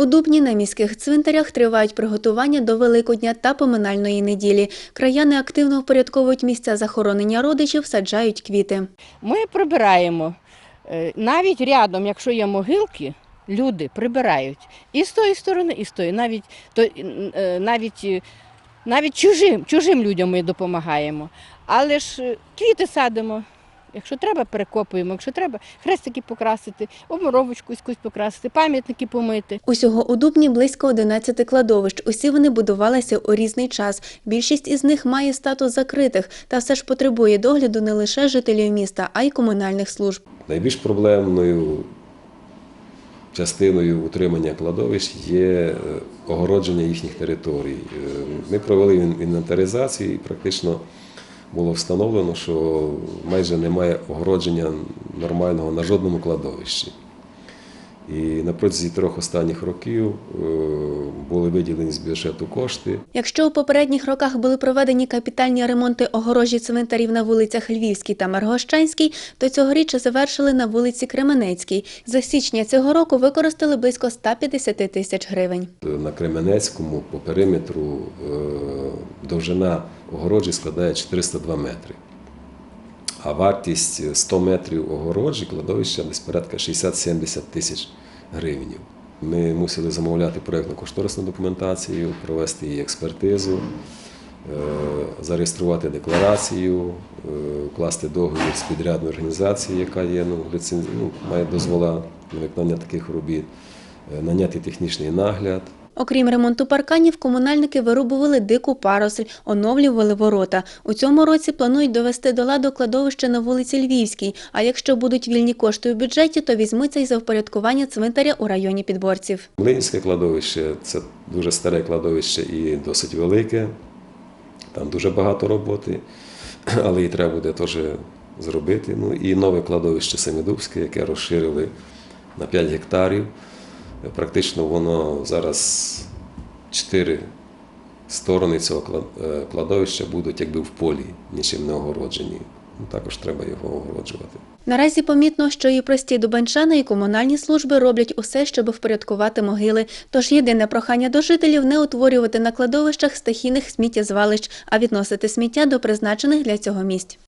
У Дубні на міських цвинтарях тривають приготування до Великодня та поминальної неділі. Краяни активно впорядковують місця захоронення родичів, саджають квіти. Ми прибираємо. Е, Навіть рядом, якщо є могилки, люди прибирають. І з тої сторони, і з тої. Навіть, то, е, навіть, е, навіть чужим, чужим людям ми допомагаємо. Але ж квіти садимо. Якщо треба, перекопуємо. Якщо треба, хрестики покрасити, обморовочку якусь покрасити, пам'ятники помити. Усього у Дубні близько 11 кладовищ. Усі вони будувалися у різний час. Більшість із них має статус закритих та все ж потребує догляду не лише жителів міста, а й комунальних служб. Найбільш проблемною частиною утримання кладовищ є е, огородження їхніх територій. Е, Ми провели інвентаризацію і практично було встановлено, що майже немає огородження нормального на жодному кладовищі. І на протязі трьох останніх років е, були виділені з бюджету кошти. Якщо у попередніх роках були проведені капітальні ремонти огорожі цвинтарів на вулицях Львівській та Маргощанській, то цьогоріч завершили на вулиці Кременецькій. За січня цього року використали близько 150 тисяч гривень. На Кременецькому по периметру е, довжина огороджі складає 402 метри. А вартість 100 метрів огороджі кладовища десь порядка 60-70 тисяч гривень. Ми мусили замовляти проєктну кошторисну документацію, провести її експертизу, е, зареєструвати декларацію, е, укласти договір з підрядною організацією, яка є ну, ну, має дозвола на виконання таких робіт, е, наняти технічний нагляд. Окрім ремонту парканів, комунальники вирубували дику паросль, оновлювали ворота. У цьому році планують довести до ладу кладовище на вулиці Львівській. А якщо будуть вільні кошти у бюджеті, то візьмуться й за впорядкування цвинтаря у районі Підборців. Млинівське кладовище це дуже старе кладовище і досить велике. Там дуже багато роботи, але її треба буде теж зробити. Ну і нове кладовище Семидубське, яке розширили на 5 гектарів. Практично воно зараз чотири сторони цього е, кладовища будуть якби в полі, нічим не огороджені. Ну, також треба його огороджувати. Наразі помітно, що і прості дубанчани, і комунальні служби роблять усе, щоб впорядкувати могили. Тож єдине прохання до жителів не утворювати на кладовищах стихійних сміттєзвалищ, а відносити сміття до призначених для цього місць.